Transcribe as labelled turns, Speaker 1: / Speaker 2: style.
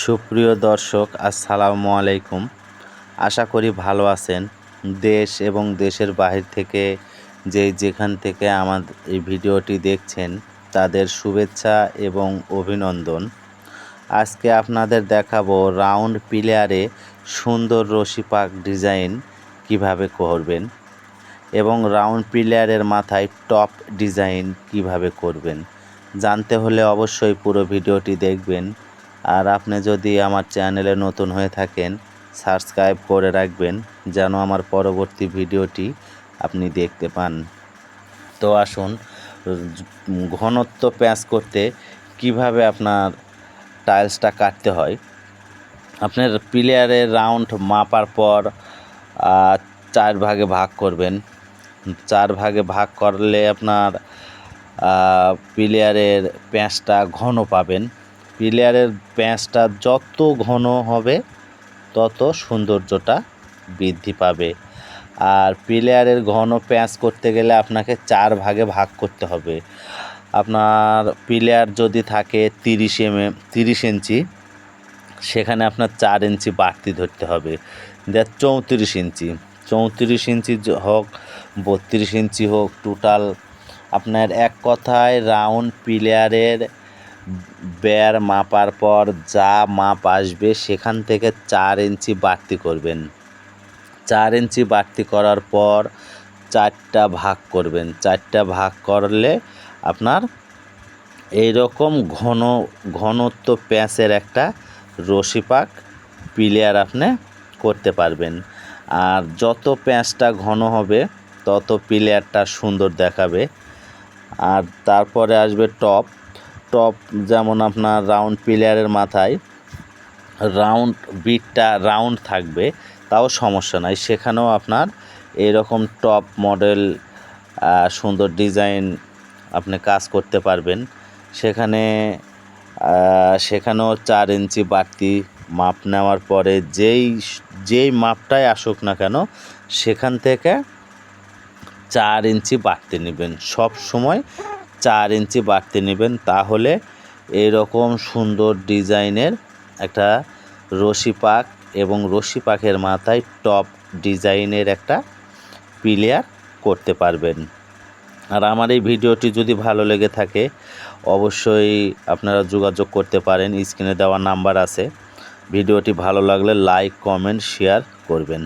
Speaker 1: সুপ্রিয় দর্শক, আসসালামু আলাইকুম। আশা করি ভালো আছেন। দেশ এবং দেশের বাহির থেকে যে যেখান থেকে আমার এই ভিডিওটি দেখছেন, তাদের শুভেচ্ছা এবং অভিনন্দন। আজকে আপনাদের দেখাবো রাউন্ড প্লেয়ারে সুন্দর রশি পাক ডিজাইন কীভাবে করবেন এবং রাউন্ড প্লেয়ারের মাথায় টপ ডিজাইন কীভাবে করবেন। জানতে হলে অবশ্যই পুরো ভিডিওটি দেখবেন। আর আপনি যদি আমার চ্যানেলে নতুন হয়ে থাকেন, সাবস্ক্রাইব করে রাখবেন, যেন আমার পরবর্তী ভিডিওটি আপনি দেখতে পান। তো আসুন, ঘনত্ব প্যাঁচ করতে কীভাবে আপনার টাইলসটা কাটতে হয়। আপনার প্লেয়ারের রাউন্ড মাপার পর চার ভাগে ভাগ করবেন। চার ভাগে ভাগ করলে আপনার প্লেয়ারের প্যাঁচটা ঘন পাবেন। প্লেয়ারের প্যাঁচটা যত ঘন হবে, তত সৌন্দর্যটা বৃদ্ধি পাবে। আর প্লেয়ারের ঘন প্যাঁচ করতে গেলে আপনাকে চার ভাগে ভাগ করতে হবে। আপনার প্লেয়ার যদি থাকে তিরিশ এম এম তিরিশ ইঞ্চি, সেখানে আপনার চার ইঞ্চি বাড়তি ধরতে হবে। দেখ, চৌত্রিশ ইঞ্চি। চৌত্রিশ ইঞ্চি হোক, বত্রিশ ইঞ্চি হোক টোটাল আপনার এক কথায় রাউন্ড প্লেয়ারের বেয়ার মাপার পর যা মাপ আসবে সেখান থেকে চার ইঞ্চি বাড়তি করবেন। চার ইঞ্চি বাড়তি করার পর চারটা ভাগ করবেন। চারটা ভাগ করলে আপনার এইরকম ঘন, ঘনত্ব প্যাঁচের একটা রশি পাক প্লেয়ার আপনি করতে পারবেন। আর যত প্যাঁচটা ঘন হবে, তত প্লেয়ারটা সুন্দর দেখাবে। আর তারপরে আসবে টপ। টপ যেমন আপনার রাউন্ড পিলারের মাথায় রাউন্ড বিটটা রাউন্ড থাকবে, তাও সমস্যা নাই। সেখানেও আপনার এরকম টপ মডেল সুন্দর ডিজাইন আপনি কাজ করতে পারবেন। সেখানে সেখানেও চার ইঞ্চি বাড়তি মাপ নেওয়ার পরে যেই যেই মাপটাই আসুক না কেন, সেখান থেকে চার ইঞ্চি বাড়তে নেবেন। সব সময় চার ইঞ্চি বাড়তে নেবেন, তাহলে এরকম সুন্দর ডিজাইনের একটা রশি পাক এবং রশি পাকের মাথায় টপ ডিজাইনের একটা প্লেয়ার করতে পারবেন। আর আমার এই ভিডিওটি যদি ভালো লেগে থাকে, অবশ্যই আপনারা যোগাযোগ করতে পারেন, স্ক্রিনে দেওয়া নাম্বার আছে। ভিডিওটি ভালো লাগলে লাইক, কমেন্ট, শেয়ার করবেন।